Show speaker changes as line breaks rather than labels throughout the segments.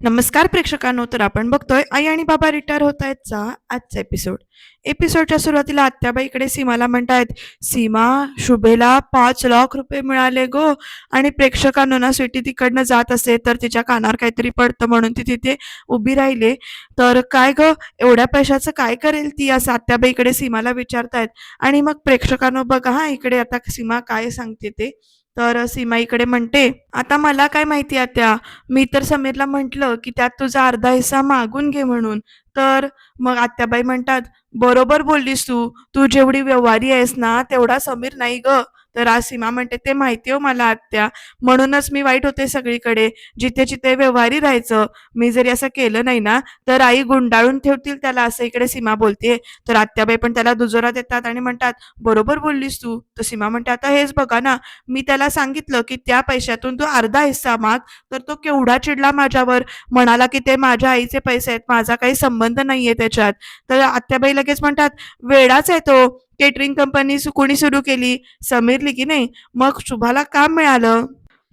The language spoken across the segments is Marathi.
नमस्कार प्रेक्षकांनो तर आपण बघतोय आई आणि बाबा रिटायर होत आहेतचा आजचा एपिसोड एपिसोडच्या सुरुवातीला आत्याबाईकडे सीमाला म्हणतायत सीमा शुभेला पाच लाख रुपये मिळाले गो. आणि प्रेक्षकांनो ना स्वीटी तिकडनं जात असे तर तिच्या कानावर काहीतरी पडतं म्हणून ती तिथे उभी राहिले. तर काय ग एवढ्या पैशाचं काय करेल ती? असं आत्याबाईकडे सीमाला विचारतायत. आणि मग प्रेक्षकांनो बघा हा इकडे आता सीमा काय सांगते ते. तर सीमा इकडे म्हणते आता मला काय माहिती आत्या? मी तर समीरला म्हटलं की त्यात तुझा अर्धा हिस्सा मागून घे म्हणून. तर मग आत्याबाई म्हणतात बरोबर बोललीस तू. तू जेवढी व्यवहारी आहेस ना तेवढा समीर नाही ग. तर आज सीमा म्हणते ते माहिती हो मला आत्या. म्हणूनच मी वाईट होते सगळीकडे. जिथे जिथे व्यवहारी राहायचं मी जरी असं केलं नाही ना तर आई गुंडाळून ठेवतील त्याला असं इकडे सीमा बोलते तर आत्याबाई पण त्याला दुजोरा देतात आणि म्हणतात बरोबर बोललीस तू. तर सीमा म्हणते आता हेच बघा ना मी त्याला सांगितलं की त्या पैशातून तू अर्धा हिस्सा माग तर तो केवढा चिडला माझ्यावर? म्हणाला की ते माझ्या आईचे पैसे आहेत माझा काही संबंध नाहीये त्याच्यात. तर आत्याबाई लगेच म्हणतात वेडाच आहे तो. केटरिंग कंपनी कोणी सुरू केली? समीरली की नाही. मग शुभाला काम मिळालं?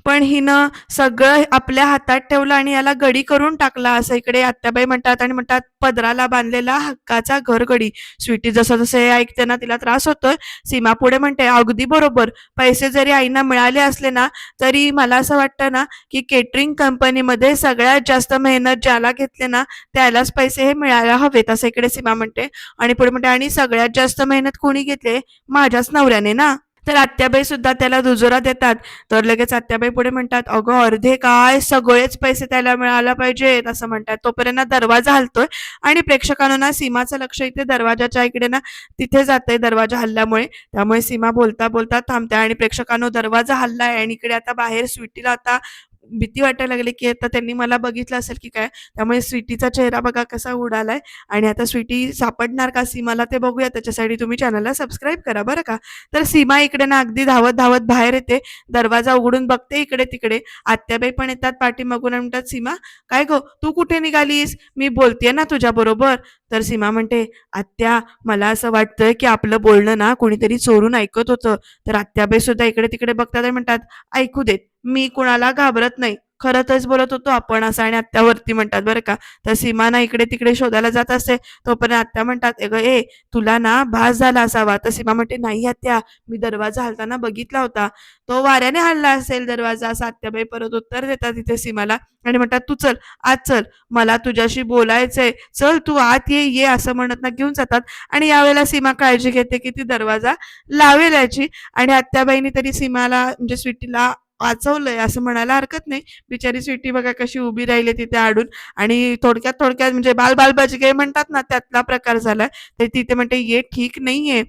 पण हिनं सगळं आपल्या हातात ठेवलं आणि याला गडी करून टाकला. असं इकडे आत्याबाई म्हणतात आणि म्हणतात पदराला बांधलेला हक्काचा घरगडी. स्वीटी जसं जसं हे ऐकते ना तिला त्रास होतोय. सीमा पुढे म्हणते अगदी बरोबर. पैसे जरी आईना मिळाले असले ना तरी मला असं वाटतं ना की केटरिंग कंपनीमध्ये सगळ्यात जास्त मेहनत ज्याला घेतले ना त्यालाच पैसे हे मिळायला हवेत. असं इकडे सीमा म्हणते. आणि पुढे म्हणते आणि सगळ्यात जास्त मेहनत कोणी घेतले? माझ्याच नवऱ्याने ना? तर आत्याबाई सुद्धा त्याला दुजोरा देतात. तर लगेच आत्याबाई पुढे म्हणतात अगं अर्धे काय? सगळेच पैसे त्याला मिळायला पाहिजेत असं म्हणतात. तोपर्यंत दरवाजा हलतोय आणि प्रेक्षकांना ना सीमाचं लक्ष इथे दरवाजाच्या इकडे ना तिथे जातंय दरवाजा हल्ल्यामुळे. त्यामुळे सीमा बोलता बोलता थांबते आणि प्रेक्षकांनो दरवाजा हल्लाय आणि इकडे आता बाहेर स्वीटीला आता भीती वाटायला लागली की आता त्यांनी मला बघितलं असेल की काय? त्यामुळे स्वीटीचा चेहरा बघा कसा उडालाय. आणि आता स्वीटी सापडणार का सीमाला ते बघूया. त्याच्यासाठी तुम्ही चॅनलला सबस्क्राईब करा बरं का? तर सीमा इकडे ना अगदी धावत धावत बाहेर येते. दरवाजा उघडून बघते इकडे तिकडे. आत्याबाई पण येतात पाठीमागून म्हणतात सीमा काय गो? तू कुठे निघालीस? मी बोलतेय ना तुझ्या बरोबर. तर सीमा म्हणते आत्या मला असं वाटतंय की आपलं बोलणं ना कोणीतरी चोरून ऐकत होतं. तर आत्याबाई सुद्धा इकडे तिकडे बघतात आणि म्हणतात ऐकू देत. मी कुणाला घाबरत नाही. खरं बोलत होतो आपण असं आणि आत्यावरती म्हणतात बरं का तर सीमा ना इकडे तिकडे शोधायला जात असते तोपर्यंत आत्या म्हणतात "ए ए तुला ना भास झाला असावा. तर सीमा म्हणते नाही आत्या मी दरवाजा हलताना बघितला होता. तो वाऱ्याने हल्ला असेल दरवाजा. असं आत्याबाई परत उत्तर देतात तिथे सीमाला आणि म्हणतात तू चल आज चल. मला तुझ्याशी बोलायचंय. चल तू आत ये ये. असं म्हणत ना घेऊन जातात आणि यावेळेला सीमा काळजी घेते की ती दरवाजा लावेल याची. आणि आत्याबाईनी तरी सीमाला म्हणजे स्वीटीला वाचवलंय असं म्हणायला हरकत नाही. बिचारी स्वीटी बघा कशी उभी राहिली तिथे आडून. आणि थोडक्यात थोडक्यात म्हणजे बाल बाल बजगे म्हणतात ना त्यातला प्रकार झालाय. तर तिथे म्हणते ये ठीक नाहीये.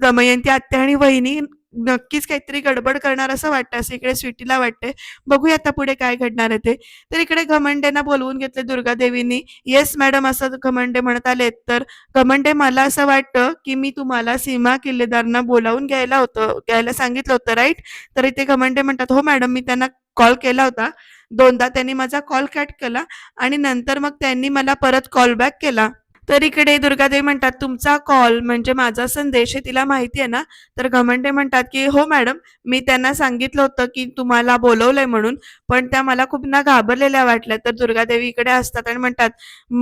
दमयंती आत्या आणि वहिनी नक्कीच काहीतरी गडबड करणार असं वाटतं असं इकडे स्वीटीला वाटते बघूया आता पुढे काय घडणार आहे ते. तर इकडे घमंडेंना बोलवून घेतले दुर्गादेवींनी. येस मॅडम असं घमंडे म्हणत आलेत. तर घमंडे मला असं वाटतं की मी तुम्हाला सीमा किल्लेदारांना बोलावून घ्यायला होतं घ्यायला सांगितलं होतं राईट तर इथे घमंडे म्हणतात हो मॅडम मी त्यांना कॉल केला होता. दोनदा त्यांनी माझा कॉल कट केला आणि नंतर मग त्यांनी मला परत कॉल बॅक केला. तर इकडे दुर्गादेवी म्हणतात तुमचा कॉल म्हणजे माझा संदेश हे तिला माहिती आहे ना? तर घमंडे म्हणतात की हो मॅडम मी त्यांना सांगितलं होतं की तुम्हाला बोलवलंय म्हणून पण त्या मला खूप ना घाबरलेल्या वाटल्या. तर दुर्गादेवी इकडे असतात आणि म्हणतात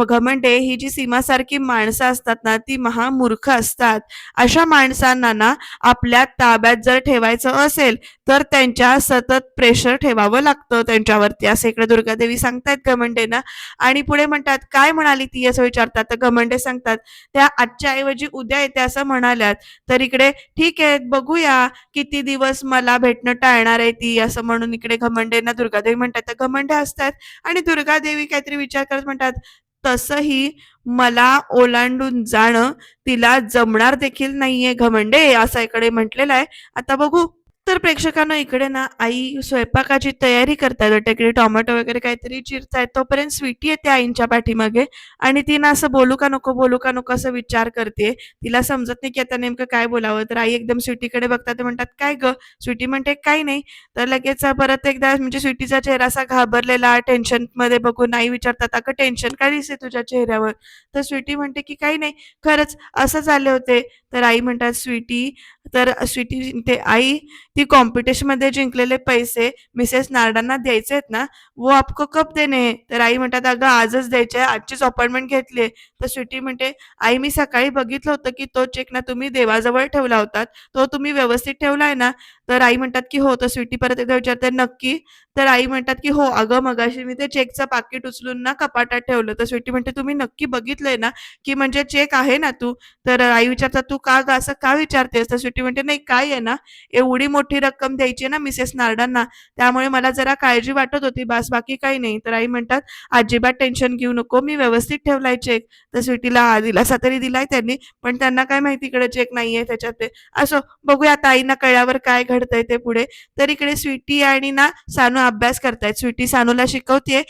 घमंडे ही जी सीमासारखी माणसं असतात ना ती महामूर्ख असतात. अशा माणसांना ना आपल्या ताब्यात जर ठेवायचं असेल तर त्यांच्या सतत प्रेशर ठेवावं लागतं त्यांच्यावरती. असं इकडे दुर्गादेवी सांगतायत घमंडेना आणि पुढे म्हणतात काय म्हणाली ती? असं विचारतात. तर घमंडे सांगतात. त्या आजच्या ऐवजी उद्या येते असं म्हणाल्यात. तर इकडे ठीक आहे बघूया किती दिवस मला भेटणं टाळणार आहे ती असं म्हणून इकडे घमंडेना दुर्गादेवी म्हणतात. तर घमंडे असतात आणि दुर्गादेवी काहीतरी विचार करत म्हणतात तसंही मला ओलांडून जाणं तिला जमणार देखील नाहीये घमंडे असं इकडे म्हटलेलं आहे. आता बघू तर प्रेक्षकांना इकडे ना आई स्वयंपाकाची तयारी करतायत. तिकडे टोमॅटो वगैरे काहीतरी चिरतायत. तोपर्यंत स्वीटी येते आईंच्या पाठीमागे. आणि ती ना असं बोलू का नको बोलू का नको असं विचार करते. तिला समजत नाही की आता नेमकं काय बोलावं. तर आई एकदम स्वीटीकडे बघतात. ते म्हणतात काय ग? स्वीटी म्हणते काही नाही. तर लगेच परत एकदा म्हणजे स्वीटीचा चेहरा असा घाबरलेला टेन्शनमध्ये बघून आई विचारतात अगं टेन्शन काय दिसते तुझ्या चेहऱ्यावर? तर स्वीटी म्हणते की काही नाही. खरंच असं झाले होते. तर आई म्हणतात स्वीटी तर स्वीटी ते आई ती कॉम्पिटिशनमध्ये जिंकलेले पैसे मिसेस नारडांना द्यायचे आहेत ना वो आपको कप देणे तर आई म्हणतात अगं आजच द्यायचे आहे, आजचीच अपॉइंटमेंट घेतली तर स्वीटी म्हणते आई मी सकाळी बघितलं होतं की तो चेक ना तुम्ही देवाजवळ ठेवला होता तो तुम्ही व्यवस्थित ठेवलाय ना? तर आई म्हणतात की हो. तर स्वीटी परत एकदा विचारते नक्की? तर आई म्हणतात की हो अगं मगाशी मी ते चेकचं पाकिट उचलून ना कपाटात ठेवलं. तर स्वीटी म्हणते तुम्ही नक्की बघितलंय ना की म्हणजे चेक आहे ना तू? तर आई विचारतात तू का ग असं का विचारतेस? तर स्वीटी म्हणते नाही काय आहे ना एवढी मोठी रक्कम द्यायची ना मिसेस नार्डांना त्यामुळे मला जरा काळजी वाटत होती बास बाकी काही नाही. तर आई म्हणतात अजिबात टेन्शन घेऊ नको मी व्यवस्थित ठेवलाय चेक तर स्वीटीला हा दिलासा तरी दिलाय त्यांनी पण त्यांना काय माहिती इकडे चेक नाहीये त्याच्यात ते. असो बघूया आता आईना कळल्यावर काय घडतंय ते पुढे. तर इकडे स्वीटी आणि ना सानू अभ्यास करतायत. स्वीटी सानूला शिकवते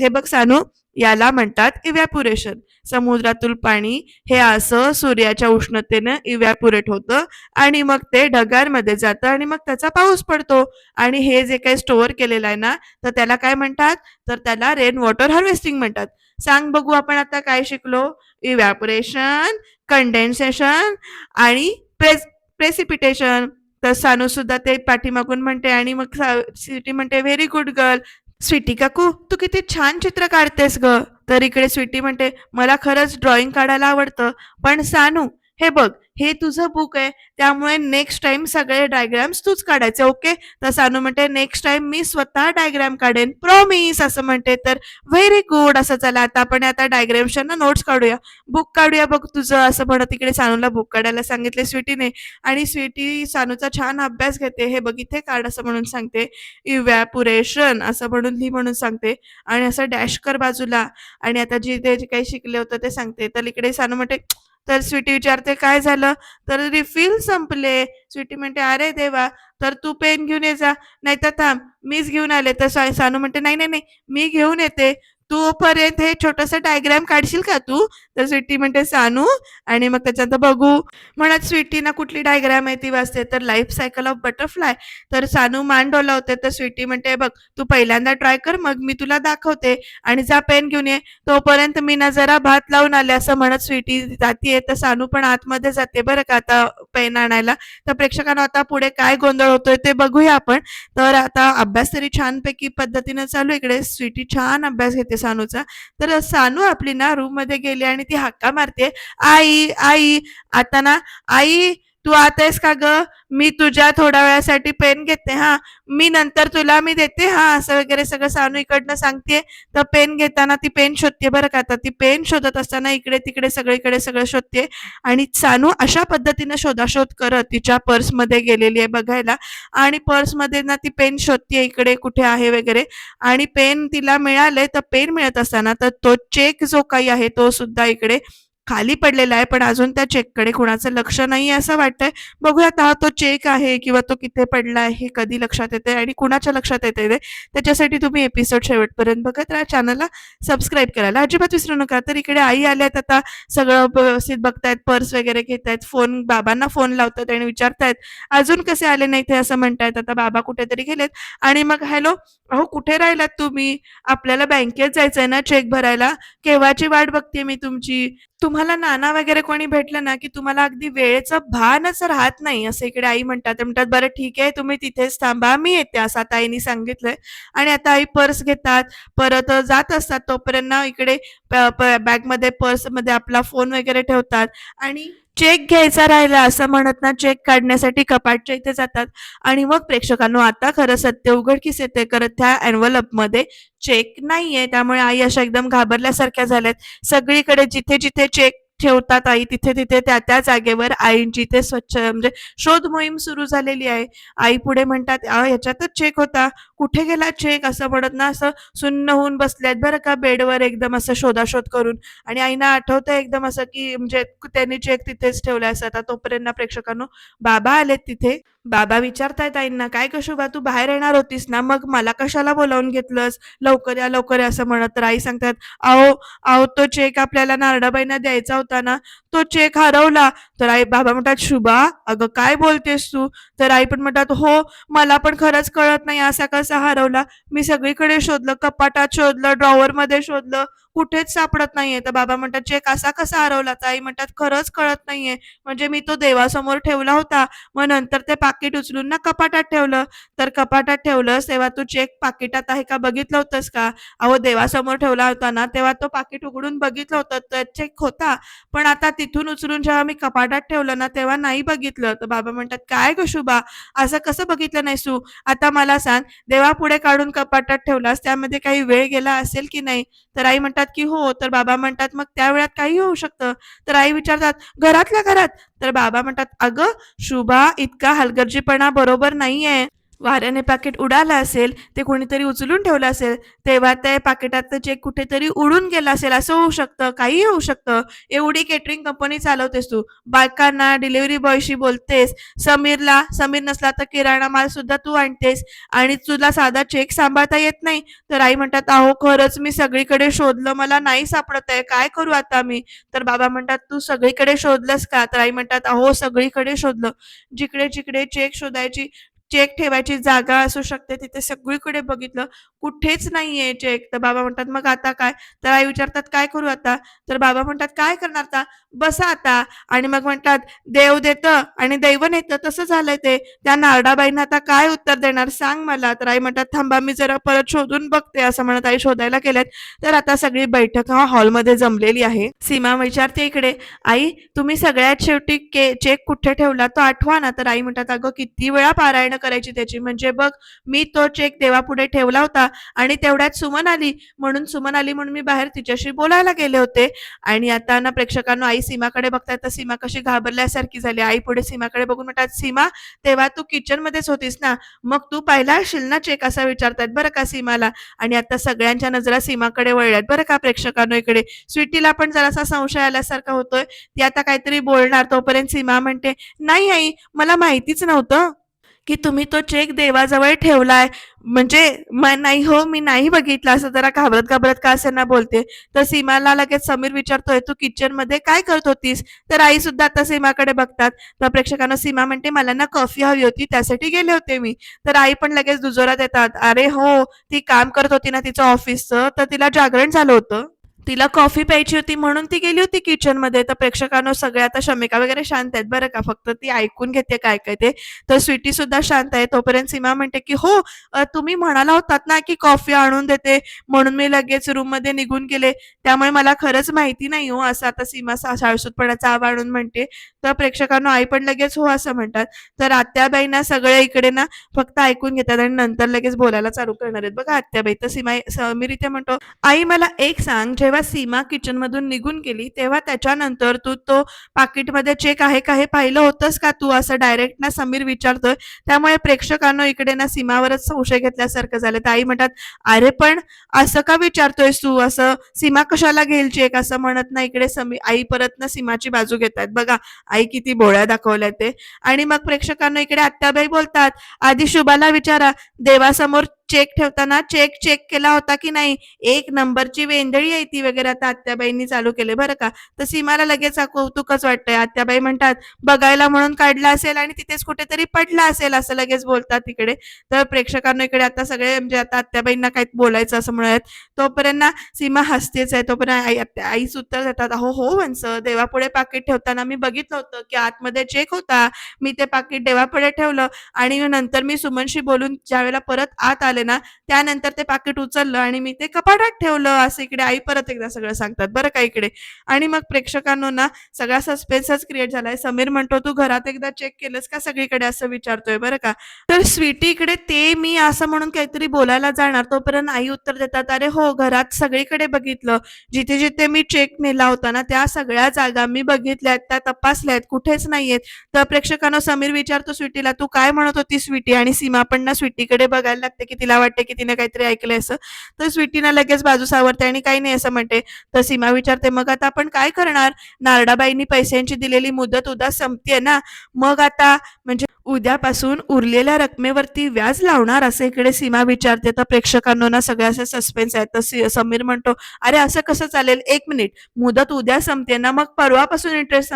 हे बघ सानू याला म्हणतात इव्हॅपुरेशन समुद्रातील पाणी हे असं सूर्याच्या उष्णतेनं इव्हॅपुरेट होतं आणि मग ते ढगांमध्ये जातं आणि मग त्याचा पाऊस पडतो. आणि हे जे काही स्टोअर केलेलं आहे ना तर त्याला काय म्हणतात? तर त्याला रेन वॉटर हार्वेस्टिंग म्हणतात. सांग बघू आपण आता काय शिकलो? इव्हॅपोरेशन कंडेन्सेशन आणि प्रेस प्रेसिपिटेशन तर सानू सुद्धा ते पाठीमागून म्हणते आणि मग सिटी म्हणते व्हेरी गुड गर्ल स्वीटी काकू तू किती छान चित्र काढतेस ग. तर इकडे स्वीटी म्हणते मला खरंच ड्रॉइंग काढायला आवडतं. पण सानू हे बघ हे तुझं बुक आहे. त्यामुळे नेक्स्ट टाइम सगळे डायग्राम्स तूच काढायचे ओके तर सानू म्हणते नेक्स्ट टाइम मी स्वतः डायग्राम काढेन प्रॉमिस असं म्हणते. तर व्हेरी गुड असं चला आता आपण आता डायग्रामच्या ना नोट्स काढूया. बुक काढूया बघ तुझं असं म्हणत तिकडे सानूला बुक काढायला सांगितले स्वीटीने. आणि स्वीटी सानूचा छान अभ्यास घेते. हे बघ इथे काढ असं म्हणून सांगते. इव्हॅपुरेशन असं म्हणून ली म्हणून सांगते. आणि असं डॅश कर बाजूला. आणि आता जे ते जे काही शिकले होतं ते सांगते. तर इकडे सानू म्हणते तर स्वीटी विचारते काय झालं? तर रिफिल संपले. स्वीटी म्हणते अरे देवा तर तू पेन घेऊन ये जा नाही तर थांब मीच घेऊन आले. तर सानू म्हणते नाही नाही नाही मी घेऊन येते. तू पर्यंत हे छोटस डायग्राम काढशील का तू? तर स्वीटी म्हणते सानू. आणि मग त्याच्यात बघू. म्हणत स्वीटी ना कुठली डायग्राम आहे ती वाचते. तर लाईफ सायकल ऑफ बटरफ्लाय तर सानू मान डोलावते. तर स्वीटी म्हणते बघ तू पहिल्यांदा ट्राय कर मग मी तुला दाखवते. आणि जा पेन घेऊन ये. तोपर्यंत मी ना जरा भात लावून आले असं म्हणत स्वीटी जातीये. तर सानू पण आतमध्ये जाते बरं का आता पेन आणायला. तर प्रेक्षकांना आता पुढे काय गोंधळ होतोय ते बघूया आपण. तर आता अभ्यास तरी छानपैकी पद्धतीने चालू इकडे स्वीटी छान अभ्यास घेते. सानूचा. तर सानू आपली ना रूममध्ये गेली आणि ती हक्का मारते आई आई आता ना आई तू आता आहेस का ग? मी तुझ्या थोड्या वेळासाठी पेन घेते हा. मी नंतर तुला मी देते हा. असं वगैरे सगळं सानू इकडनं सांगते. तर पेन घेताना ती पेन शोधते बरं का. आता ती पेन शोधत असताना इकडे तिकडे सगळीकडे सगळं शोधते. आणि सानू अशा पद्धतीने शोधाशोध करत तिच्या पर्समध्ये गेलेली आहे बघायला. आणि पर्समध्ये ना ती पेन शोधते इकडे कुठे आहे वगैरे. आणि पेन तिला मिळाले तर पेन मिळत असताना तर तो चेक जो काही आहे तो सुद्धा इकडे खाली पडलेला आहे पण अजून त्या चेककडे कुणाचं लक्ष नाही असं वाटतंय. बघूयात हा तो चेक आहे किंवा तो किती पडला आहे हे कधी लक्षात येते आणि कुणाच्या लक्षात येते ते. त्याच्यासाठी तुम्ही एपिसोड शेवटपर्यंत बघत राहा चॅनलला सबस्क्राईब करायला. अजिबात विसरू नका. तर इकडे आई आल्यात आता सगळं व्यवस्थित बघतायत पर्स वगैरे घेत आहेत फोन बाबांना फोन लावतात आणि विचारतायत अजून कसे आले नाही ते असं म्हणतायत. आता बाबा कुठेतरी गेलेत. आणि मग हॅलो अहो कुठे राहिलात तुम्ही? आपल्याला बँकेत जायचंय ना चेक भरायला? केव्हाची वाट बघते मी तुमची? तुम्हाला नाना वगैरे कोणी भेटलं ना की तुम्हाला अगदी वेळेचं भानच राहत नाही असं इकडे आई म्हणतात. ते म्हणतात बरं ठीक आहे तुम्ही तिथेच थांबा मी येते असं आता आईने सांगितलंय. आणि आता आई पर्स घेतात परत जात असतात तोपर्यंत इकडे बॅगमध्ये पर्समध्ये आपला फोन वगैरे ठेवतात. आणि चेक घ्यायचा राहिला असं म्हणत ना चेक काढण्यासाठी कपाटच्या इथे जातात. आणि मग प्रेक्षकांनो आता खरं सत्य उघडकीस येते करत त्या एनवलपमध्ये चेक नाहीये. त्यामुळे आई अशा एकदम घाबरल्यासारख्या झाल्यात. सगळीकडे जिथे जिथे चेक ठेवतात आई तिथे तिथे त्या त्या जागेवर आईंची ते स्वच्छ म्हणजे शोध मोहीम सुरू झालेली आहे. आई पुढे म्हणतात ह्याच्यातच चेक होता. कुठे गेला चेक असं म्हणत ना असं सुन्न होऊन बसल्यात बरं का बेडवर एकदम असं शोधाशोध करून. आणि आईना आठवतं एकदम असं की म्हणजे त्यांनी चेक तिथेच ठेवला असं आता तोपर्यंत प्रेक्षकांनो बाबा आलेत तिथे. बाबा विचारतायत आईंना काय कशोबा तू बाहेर येणार होतीस ना? मग मला कशाला बोलावून घेतलंस? लवकर या लवकर या असं म्हणत तर आई सांगतात अहो अहो तो चेक आपल्याला नारडाबाईंना द्यायचा होता ना? तो चेक हरवला. तर आई बाबा म्हणतात शुभा अगं काय बोलतेस तू? तर आई पण म्हणतात हो मला पण खरंच कळत नाही असा कसा हरवला. मी सगळीकडे शोधलं कपाटात शोधलं ड्रॉवर मध्ये शोधलं. कुठेच सापडत नाहीये. तर बाबा म्हणतात चेक असा कसा हरवला? तर आई म्हणतात खरंच कळत नाहीये. म्हणजे मी तो देवासमोर ठेवला होता. मग नंतर ते पाकिट उचलून ना कपाटात ठेवलं. तर कपाटात ठेवलंस तेव्हा तू चेक पाकिटात आहे का? बघितलं होतंस का? अहो देवासमोर ठेवला होता ना तेव्हा तो पाकिट उघडून बघितलं होतं. तर चेक होता. पण आता तिथून उचलून जेव्हा मी कपाटात ठेवलं ना तेव्हा नाही बघितलं. तर बाबा म्हणतात काय ग शुभा? असं कसं बघितलं नाही सू आता मला सांग देवा पुढे काढून कपाटात ठेवलास? त्यामध्ये काही वेळ गेला असेल की नाही? तर आई म्हणतात की हो तर बाबा म्हणतात मग त्या वेळात काही होऊ शकतं. तर आई विचारतात घरातल्या घरात? तर बाबा म्हणतात अगं शुभा इतका हलगर्जीपणा बरोबर नाहीये. वाऱ्याने पाकिट उडालं असेल ते कोणीतरी उचलून ठेवलं असेल तेव्हा त्या पाकिटात चेक कुठेतरी उडून गेलं असेल असं होऊ शकतं काही होऊ शकतं. एवढी केटरिंग कंपनी चालवतेस तू. बायकांना डिलिव्हरी बॉयशी बोलतेस. समीरला समीर नसला तर किराणा माल सुद्धा तू आणतेस. आणि तुला साधा चेक सांभाळता येत नाही. तर आई म्हणतात अहो खरंच मी सगळीकडे शोधलं मला नाही सापडत आहे. काय करू आता मी? तर बाबा म्हणतात तू सगळीकडे शोधलंस का? तर आई म्हणतात अहो सगळीकडे शोधलं. जिकडे जिकडे चेक शोधायची चेक ठेवायची जागा असू शकते. तिथे सगळीकडे बघितलं. कुठेच नाहीये चेक तर बाबा म्हणतात मग आता काय? तर आई विचारतात काय करू आता? तर बाबा म्हणतात काय करणार आता? बसा आता. आणि मग म्हणतात देव देतं आणि दैव नेतं तसं झालंय ते. त्या नारडाबाईंना आता काय उत्तर देणार? सांग मला. तर आई म्हणतात थांबा मी जरा परत शोधून बघते. असं म्हणत आई शोधायला गेल्यात. तर आता सगळी बैठक हा हॉलमध्ये जमलेली आहे. सीमा विचारते इकडे आई तुम्ही सगळ्यात शेवटी के चेक कुठे ठेवला? तो आठवा ना. तर आई म्हणतात अगं किती वेळा पारायण करायची त्याची. म्हणजे बघ मी तो चेक देवापुढे ठेवला होता आणि तेवढ्यात सुमन आली. म्हणून सुमन आली म्हणून मी बाहेर तिच्याशी बोलायला गेले होते. आणि आता ना प्रेक्षकांना आई सीमाकडे बघतायत तर सीमा कशी घाबरल्यासारखी झाली. आई पुढे सीमाकडे बघून म्हणतात सीमा तेव्हा तू किचन मध्येच होतीस ना? मग तू पाहिला असशील ना चेक असा विचारतायत बरं का सीमाला? आणि आता सगळ्यांच्या नजरा सीमाकडे वळल्यात बरं का प्रेक्षकांनो इकडे? स्वीटीला पण जरासा संशय आल्यासारखा होतोय. ती आता काहीतरी बोलणार. तोपर्यंत सीमा म्हणते नाही आई मला माहितीच नव्हतं. की तुम्ही तो चेक देवाजवळ ठेवलाय. म्हणजे नाही हो मी नाही बघितलं असं जरा घाबरत घाबरत का असे ना बोलते. तर सीमाला लगेच समीर विचारतोय तू किचनमध्ये काय करत होतीस? तर आई सुद्धा आता सीमाकडे बघतात. तर प्रेक्षकांना सीमा म्हणते मला ना कॉफी हवी होती त्यासाठी गेले होते मी. तर आई पण लगेच दुजोरात येतात अरे हो ती काम करत होती ना तिचं ऑफिसचं तर तिला जागरण झालं होतं. तिला कॉफी प्यायची होती म्हणून ती गेली होती किचनमध्ये तर प्रेक्षकांनो सगळे आता शमिका वगैरे शांत आहेत. बरं का? फक्त ती ऐकून घेते काय काय ते. तर स्वीटी सुद्धा शांत आहे. तोपर्यंत सीमा म्हणते की हो तुम्ही म्हणाला होतात ना की कॉफी आणून देते म्हणून मी लगेच रूममध्ये निघून गेले. त्यामुळे मला खरंच माहिती नाही हो असं आता सीमा साळसूतपणाचा आव आणून म्हणते. तर प्रेक्षकांना आई पण लगेच हो असं म्हणतात. तर आत्याबाई ना सगळे इकडे ना फक्त ऐकून घेतात आणि नंतर लगेच बोलायला चालू करणार आहेत. बघा आत्याबाई. तर सीमा समीर इथे म्हणतो आई मला एक सांग. जेव्हा सीमा किचन मधून निघून गेली तेव्हा त्याच्यानंतर तू तो पाकिटमध्ये चेक आहे का हे पाहिलं होतंस का तू? असं डायरेक्ट ना समीर विचारतोय. त्यामुळे प्रेक्षकांना इकडे ना सीमावरच संशय घेतल्यासारखं झालं. ताई म्हणतात अरे पण असं का विचारतोयस तू? असं सीमा कशाला घेईल चेक असं म्हणत ना इकडे समी आई परत ना सीमाची बाजू घेतात. बघा आई किती बोळ्या दाखवल्या ते. आणि मग प्रेक्षकांना इकडे आत्याबाई बोलतात आधी शुभाला विचारा. देवासमोर चेक ठेवताना चेक चेक केला होता की नाही? एक नंबरची वेंदळी आहे ती वगैरे आता आत्याबाईंनी चालू केले. बरं का? तर सीमाला लगेच कौतुकच वाटतंय. आत्याबाई म्हणतात बघायला म्हणून काढला असेल आणि तिथेच कुठेतरी पडला असेल असं लगेच बोलतात तिकडे तर प्रेक्षकांना इकडे आता सगळे म्हणजे आता आत्याबाईंना काही बोलायचं असं म्हणत तोपर्यंत ना सीमा हसतेच आहे. तोपर्यंत आई आई आईच उत्तर देतात अहो हो वंस देवापुढे पाकिट ठेवताना मी बघितलं होतं की आतमध्ये चेक होता. मी ते पाकिट देवापुढे ठेवलं आणि नंतर मी सुमनशी बोलून ज्यावेळेला परत आत आले ना त्यानंतर ते पाकिट उचललं आणि मी ते कपाटात ठेवलं. असं इकडे आई परत एकदा सगळं सांगतात बरं का इकडे? आणि मग प्रेक्षकांनो ना सगळा सस्पेन्सच क्रिएट झालाय. समीर म्हणतो तू घरात एकदा चेक केलंस का सगळीकडे असं विचारतोय बरं का? तर स्वीटी इकडे ते मी असं म्हणून काहीतरी बोलायला जाणार तोपर्यंत आई उत्तर देतात. अरे हो घरात सगळीकडे बघितलं. जिथे जिथे मी चेक नेला होता ना त्या सगळ्या जागा मी बघितल्यात त्या तपासल्यात कुठेच नाहीयेत तर प्रेक्षकांना समीर विचारतो स्वीटीला तू काय म्हणत होती स्वीटी? आणि सीमा पण ना स्वीटीकडे बघायला लागते की तिला वाटते की तिने काहीतरी ऐकलंय असं. तर स्वीटीना लगेच बाजू सावरते आणि काही नाही असं म्हणते. तर सीमा विचारते मग आता आपण काय करणार? नारडाबाईंनी पैशांची दिलेली मुदत उद्या संपतीये ना. मग आता म्हणजे उद्यापासून उरलेल्या रकमेवरती व्याज लावणार असं इकडे सीमा विचारते. तर प्रेक्षकांना ना सगळे असे सस्पेन्स आहेत. तर समीर म्हणतो अरे असं कसं चालेल? एक मिनिट मुदत उद्या संपते ना मग परवापासून इंटरेस्ट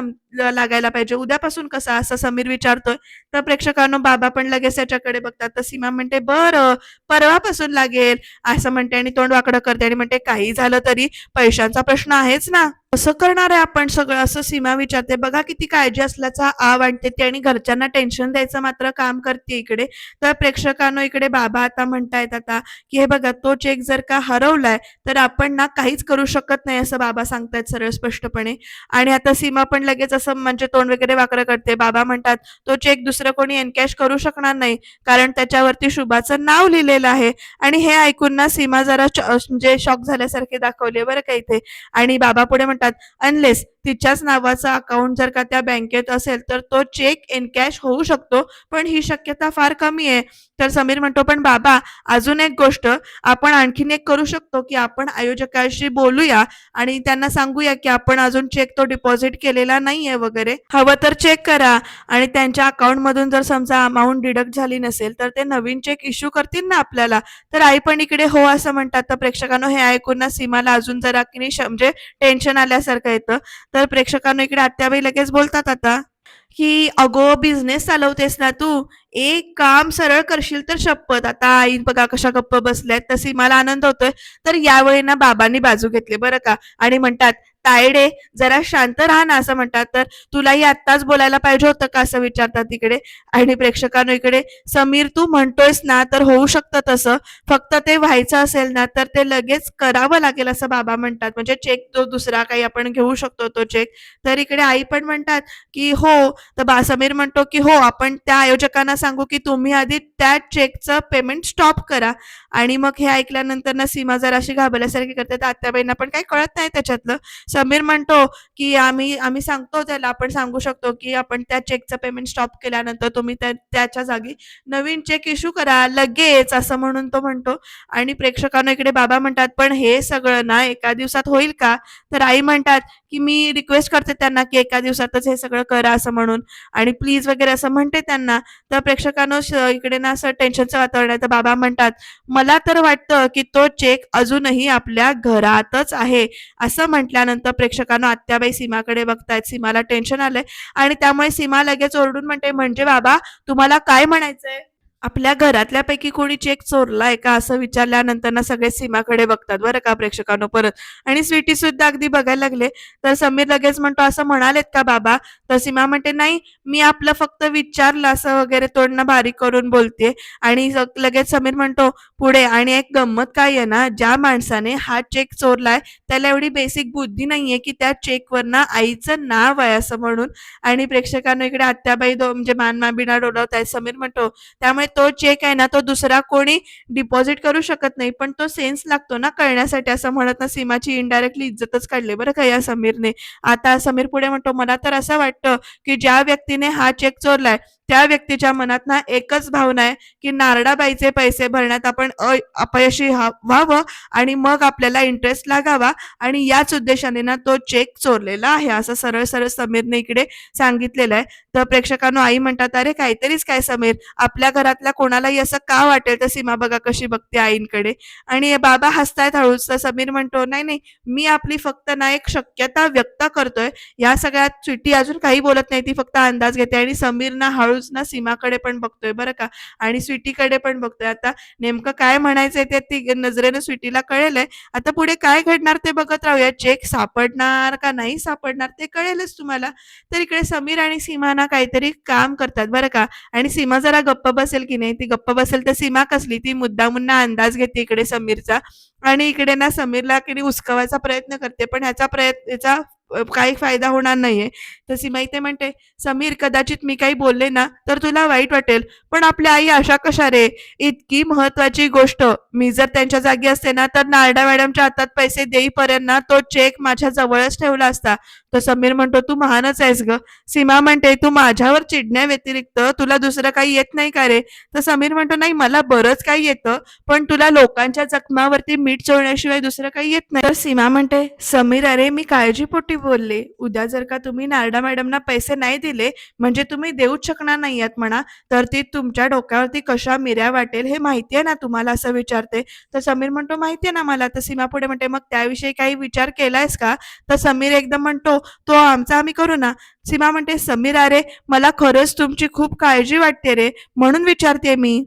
लागायला पाहिजे. उद्यापासून कसा? असं समीर विचारतोय. तर प्रेक्षकांनो बाबा पण लगेच त्याच्याकडे बघतात. तर सीमा म्हणते बरं परवापासून लागेल. असं म्हणते आणि तोंड वाकडं करते आणि म्हणते काही झालं तरी पैशांचा प्रश्न आहेच ना. कसं करणार आहे आपण सगळं असं सीमा विचारते. बघा किती काळजी असल्याचा आ आणते ती आणि घरच्यांना टेन्शन द्यायचं मात्र काम करते इकडे. तर प्रेक्षकांनो इकडे बाबा आता म्हणतायत आता की हे बघा तो चेक जर का हरवलाय तर आपण ना काहीच करू शकत नाही असं बाबा सांगतायत सरळ स्पष्टपणे. आणि आता सीमा पण लगेच असं म्हणजे तोंड वगैरे वाकडं करते. बाबा म्हणतात तो चेक दुसरं कोणी एनकॅश करू शकणार नाही कारण त्याच्यावरती शुभाचं नाव लिहिलेलं आहे. आणि हे ऐकून ना सीमा जरा म्हणजे शॉक झाल्यासारखे दाखवले बरं का इथे. आणि बाबा पुढे म्हणतात अनलेस तिच्याच नावाचा अकाउंट जर का त्या बँकेत असेल तर तो चेक एनकॅश होऊ शकतो पण ही शक्यता फार कमी आहे. तर समीर म्हणतो पण बाबा अजून एक गोष्ट आपण आणखीन एक करू शकतो की आपण आयोजकाशी बोलूया आणि त्यांना सांगूया की आपण अजून चेक तो डिपॉझिट केलेला नाहीये वगैरे. हवं तर चेक करा आणि त्यांच्या अकाउंट मधून जर समजा अमाऊंट डिडक्ट झाली नसेल तर ते नवीन चेक इश्यू करतील ना आपल्याला. तर आई पण इकडे हो असं म्हणतात. तर प्रेक्षकांनो हे ऐकून ना सीमाला अजून जरा की म्हणजे टेन्शन आल्यासारखं येतं तर प्रेक्षकांना इकडे आत्याबाई लगेच बोलतात आता की अगो बिझनेस चालवतेस ना तू? एक काम सरळ करशील तर शपथ. आता आई बघा कशा गप्प बसल्यात तशी मला आनंद होतोय. तर यावेळी ना बाबांनी बाजू घेतली बरं का. आणि म्हणतात तायडे जरा शांत राहा ना असं म्हणतात. तर तुलाही आत्ताच बोलायला पाहिजे होतं का असं विचारतात तिकडे? आणि प्रेक्षकांनो इकडे समीर तू म्हणतोयस ना तर होऊ शकतं तसं. फक्त ते व्हायचं असेल ना तर ते लगेच करावं लागेल असं बाबा म्हणतात. म्हणजे चेक तो दुसरा काही आपण घेऊ शकतो तो चेक तर इकडे आई पण म्हणतात की हो. तर बा समीर म्हणतो की हो आपण त्या आयोजकांना सांगू की तुम्ही आधी त्या चेकचं पेमेंट स्टॉप करा. आणि मग हे ऐकल्यानंतर ना सीमा जराशी घाबरल्यासारखी करते. तर आत्याबाईंना पण काही कळत नाही त्याच्यातलं. समीर म्हणतो की आम्ही आम्ही सांगतो त्याला आपण सांगू शकतो की आपण त्या चेकचं पेमेंट स्टॉप केल्यानंतर तुम्ही त्या त्याच्या जागी नवीन चेक इश्यू करा लगेच असं म्हणून तो म्हणतो. आणि प्रेक्षकांना इकडे बाबा म्हणतात पण हे सगळं ना एका दिवसात होईल का? तर आई म्हणतात की मी रिक्वेस्ट करते त्यांना की एका दिवसातच हे सगळं करा असं म्हणून. आणि प्लीज वगैरे असं म्हणते त्यांना. तर प्रेक्षकांना इकडे ना असं टेन्शनचं वातावरण आहे. तर बाबा म्हणतात मला तर वाटतं की तो चेक अजूनही आपल्या घरातच आहे असं म्हटल्यानंतर प्रेक्षकांना आत्याबाई सीमाकडे बघतायत. सीमाला टेन्शन आलंय. आणि त्यामुळे सीमा लगेच ओरडून म्हणते म्हणजे बाबा तुम्हाला काय म्हणायचंय? आपल्या घरातल्यापैकी कोणी चेक चोरलाय का असं विचारल्यानंतर ना सगळे सीमाकडे बघतात बरं का प्रेक्षकांनो परत. आणि स्वीटी सुद्धा अगदी बघायला लागले. तर समीर लगेच म्हणतो असं म्हणालेत का बाबा? तर सीमा म्हणते नाही मी आपलं फक्त विचारलं असं वगैरे तोडणं बारीक करून बोलते आणि लगेच समीर म्हणतो पुढे आणि एक गंमत काय आहे ना ज्या माणसाने हा चेक चोरलाय त्याला एवढी बेसिक बुद्धी नाहीये की त्या चेकवर ना आईचं नाव आहे असं म्हणून. आणि प्रेक्षकांना इकडे आत्याबाई दो म्हणजे मानमाबिना डोलवत आहेत समीर म्हणतो त्यामुळे तो चेक आहे ना तो दुसरा कोणी डिपॉझिट करू शकत नाही पण तो सेन्स लागतो ना कळण्यासाठी असं म्हणत ना सीमाची इनडायरेक्टली इज्जतच काढली बरं का या समीरने. आता समीर पुढे म्हणतो मला तर असं वाटतं की ज्या व्यक्तीने हा चेक चोरलाय त्या व्यक्तीच्या मनात ना एकच भावना आहे की नारडाबाईचे पैसे भरण्यात आपण अ- अपयशी व्हावं आणि मग आपल्याला इंटरेस्ट लागावा आणि याच उद्देशाने ना तो चेक चोरलेला आहे. असं सरळ सरळ समीरने इकडे सांगितलेलं आहे. तर प्रेक्षकांनो आई म्हणतात अरे काहीतरीच काय समीर? आपल्या घरातल्या कोणालाही असं का वाटेल? तर सीमा बघा कशी बघते आईंकडे. आणि बाबा हसतायत हळूच. तर समीर म्हणतो नाही नाही मी आपली फक्त ना एक शक्यता व्यक्त करतोय. या सगळ्यात स्वीटी अजून काही बोलत नाही. ती फक्त अंदाज घेते आणि समीर ना हळूच ना सीमाकडे पण बघतोय बरं का. आणि स्वीटीकडे पण बघतोय. आता नेमकं काय म्हणायचंय ते ती नजरेनं स्वीटीला कळेलय. आता पुढे काय घडणार ते बघत राहूया. चेक सापडणार का नाही सापडणार ते कळेलच तुम्हाला. तर इकडे समीर आणि सीमा ना काहीतरी काम करतात बरं का. आणि सीमा जरा गप्प बसेल की नाही? ती गप्प बसेल तर सीमा कसली? ती मुद्दामुन्ना अंदाज घेते इकडे समीरचा. आणि इकडे ना समीरला की उसकवायचा प्रयत्न करते. पण ह्याचा प्रयत्न याचा काही फायदा होणार नाहीये. तशी माहिती म्हणते समीर कदाचित मी काही बोलले ना तर तुला वाईट वाटेल पण आपल्या आई अशा कशा रे? इतकी महत्वाची गोष्ट. मी जर त्यांच्या जागी असते ना तर नारडा मॅडमच्या हातात पैसे देईपर्यंत ना तो चेक माझ्या जवळच ठेवला असता. तर समीर म्हणतो तू महानच आहेस ग. सीमा म्हणते तू माझ्यावर चिडण्या व्यतिरिक्त तुला दुसरं काही येत नाही का रे? तर समीर म्हणतो नाही मला बरंच काही येतं पण तुला लोकांच्या जखमावरती मीठ चोळण्याशिवाय दुसरं काही येत नाही. तर सीमा म्हणते समीर अरे मी काळजीपोटी बोलले. उद्या जर का तुम्ही नारडा मॅडमना पैसे नाही दिले म्हणजे तुम्ही देऊच शकणार नाही आहात म्हणा तर ती तुमच्या डोक्यावरती कशा मिऱ्या वाटेल हे माहिती आहे ना तुम्हाला असं विचारते. तर समीर म्हणतो माहिती आहे ना मला. तर सीमा पुढे म्हणते मग त्याविषयी काही विचार केलायस का? तर समीर एकदम म्हणतो तो आमचा आम्ही करू ना? सीमा म्हणते समीर अरे मला खरंच तुमची खूप काळजी वाटते रे म्हणून विचारते मी.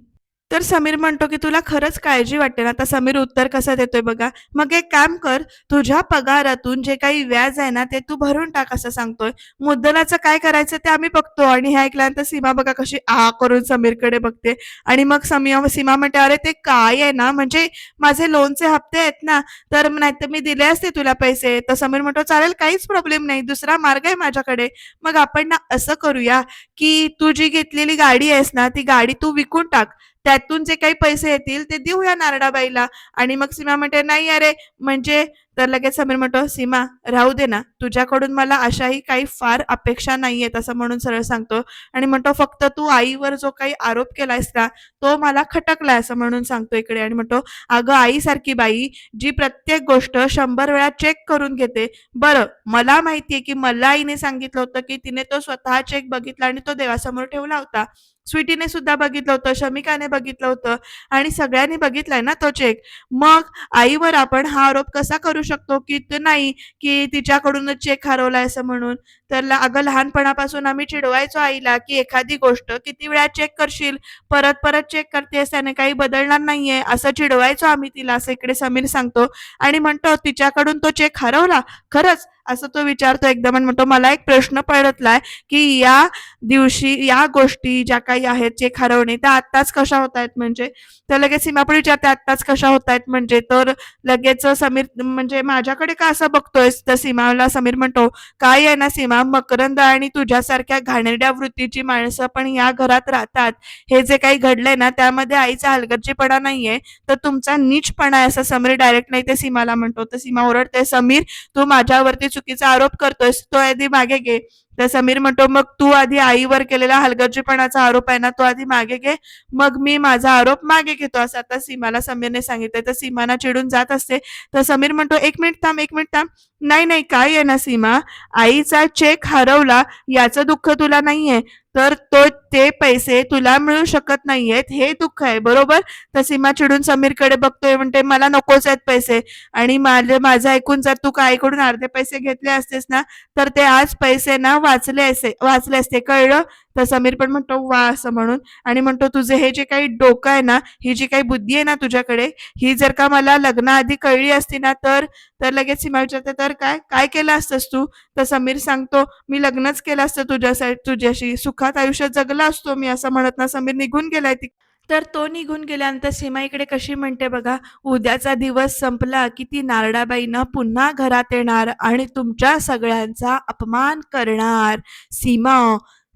तर समीर म्हणतो की तुला खरंच काळजी वाटते ना? आता समीर उत्तर कसं देतोय बघा. मग एक काम कर तुझ्या पगारातून जे काही व्याज आहे ना ते तू भरून टाक असं सांगतोय. मुद्दलाचं काय करायचं ते आम्ही बघतो आणि हे ऐकल्यानंतर सीमा बघा कशी आ करून समीरकडे बघते. आणि मग समीया सीमा म्हणते अरे ते काय आहे ना? म्हणजे माझे लोनचे हप्ते आहेत ना तर नाही तर मी दिले असते तुला पैसे. तर समीर म्हणतो चालेल काहीच प्रॉब्लेम नाही. दुसरा मार्ग आहे माझ्याकडे. मग आपण ना असं करूया की तू जी घेतलेली गाडी आहेस ना ती गाडी तू विकून टाक. त्यातून जे काही पैसे येतील ते देऊया नारडाबाईला. आणि मग सीमा म्हणते नाही अरे म्हणजे तर लगेच समीर म्हणतो सीमा राहू दे ना. तुझ्याकडून मला अशाही काही फार अपेक्षा नाही आहेत असं म्हणून सरळ सांगतो. आणि म्हणतो फक्त तू आईवर जो काही आरोप केलायस ना तो मला खटकलाय असं म्हणून सांगतो इकडे. आणि म्हणतो अगं आईसारखी बाई जी प्रत्येक गोष्ट शंभर वेळा चेक करून घेते. बरं मला माहितीये की मला आईने सांगितलं होतं की तिने तो स्वतः चेक बघितला आणि तो देवासमोर ठेवला होता. स्वीटीने सुद्धा बघितलं होतं शमिकाने बघितलं होतं आणि सगळ्यांनी बघितलाय ना तो चेक मग आईवर आपण हा आरोप कसा करू शकतो की नाही की तिच्याकडूनच चेक हरवलाय असं म्हणून? तर अगं लहानपणापासून आम्ही चिडवायचो आईला की एखादी गोष्ट किती वेळा चेक करशील परत परत चेक करतेस त्याने काही बदलणार नाहीये असं चिडवायचो आम्ही तिला असं इकडे समीर सांगतो. आणि म्हणतो तिच्याकडून तो चेक हरवला? खरंच? असं तो विचारतो एकदम आणि म्हणतो मला एक प्रश्न पडतलाय की या दिवशी या गोष्टी ज्या काही आहेत चेक हरवणे त्या आत्ताच कशा होत आहेत म्हणजे? तर लगेच सीमा पण विचारते आत्ताच कशा होत आहेत म्हणजे? तर लगेच समीर म्हणजे माझ्याकडे का असं बघतोयस? तर सीमाला समीर म्हणतो काय आहे ना सीमा मकरंद आणि तुझ्यासारख्या घाणेरड्या वृत्तीची माणसं पण या घरात राहतात. हे जे काही घडलंय ना त्यामध्ये आईचा हलगर्जीपणा नाहीये. तर तुमचा नीचपणा आहे असं समीर डायरेक्ट नाही ते सीमाला म्हणतो. तर सीमा ओरडते समीर तू माझ्यावरती चुकीचा आरोप करतोयस तो आधी मागे घे. तर समीर म्हणतो मग तू आधी आईवर केलेला हलगर्जीपणाचा आरोप आहे ना तो आधी मागे घे. मग मी माझा आरोप मागे घेतो. असं आता सीमाला समीरने सांगितलंय. तर सीमाना चिडून जात असते. तर समीर म्हणतो एक मिनिट थांब एक मिनिट थांब. नाही नाही काय आहे ना सीमा? आईचा चेक हरवला याचं दुःख तुला नाहीये. तर तो ते पैसे तुला मिळू शकत नाहीयेत हे दुःख आहे बरोबर? तर सीमा चिडून समीरकडे बघतोय म्हणते मला नकोच आहेत पैसे. आणि माझे माझं ऐकून जर तू आईकडून अर्धे पैसे घेतले असतेस ना तर ते आज पैसे ना वाचले असे वाचले असते कळलं? तर समीर पण म्हणतो वा असं म्हणून. आणि म्हणतो तुझे हे जे काही डोकं आहे ना ही जी काही बुद्धी आहे ना तुझ्याकडे ही जर का मला लग्नाआधी कळली असती ना तर तर लगेच सीमा विचारते तर काय काय केलं असतंस तू? तर समीर सांगतो मी लग्नच केलं असतं तुझ्यासाठी तुझ्याशी. सुखात आयुष्य जगला असतो मी असं म्हणत ना समीर निघून गेलाय ती. तर तो निघून गेल्यानंतर सीमा इकडे कशी म्हणते बघा उद्याचा दिवस संपला की ती नारडाबाईनं पुन्हा घरात येणार आणि तुमच्या सगळ्यांचा अपमान करणार. सीमा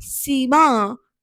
सीमा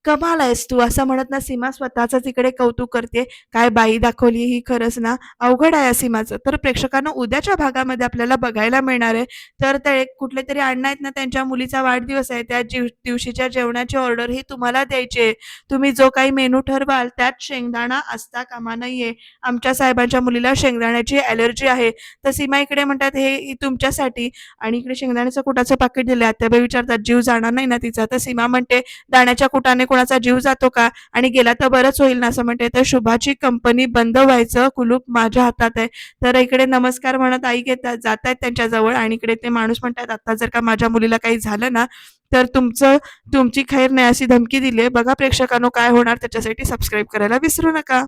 कमाल आहेस तू. असं म्हणत ना सीमा स्वतःच इकडे कौतुक करते. काय बाई दाखवली ही खरंच ना? अवघड आहे सीमाचं. तर प्रेक्षकांना उद्याच्या भागामध्ये आपल्याला बघायला मिळणार आहे. तर ते कुठले तरी अण्णा आहेत ना त्यांच्या मुलीचा वाढदिवस आहे. त्या दिवशीच्या जेवणाची ऑर्डर ही तुम्हाला द्यायची आहे. तुम्ही जो काही मेनू ठरवाल त्यात शेंगदाणा असता कामा नाहीये. आमच्या साहेबांच्या मुलीला शेंगदाण्याची ॲलर्जी आहे. तर सीमा इकडे म्हणतात हे तुमच्यासाठी. आणि इकडे शेंगदाण्याचं कुटाचं पाकिट दिलं आत्याबाई विचारतात जीव जाणार नाही ना तिचा? तर सीमा म्हणते दाण्याच्या कुटाने कोणाचा जीव जातो का? आणि गेला तर बरंच होईल ना असं म्हणते. तर शुभाची कंपनी बंद व्हायचं कुलूप माझ्या हातात आहे. तर इकडे नमस्कार म्हणत आई घेतात जात आहेत त्यांच्याजवळ आणि इकडे ते माणूस म्हणतात आता जर का माझ्या मुलीला काही झालं ना तर तुमचं तुमची खैर नाही अशी धमकी दिली आहे. बघा प्रेक्षकांनो काय होणार त्याच्यासाठी. सबस्क्राईब करायला विसरू नका.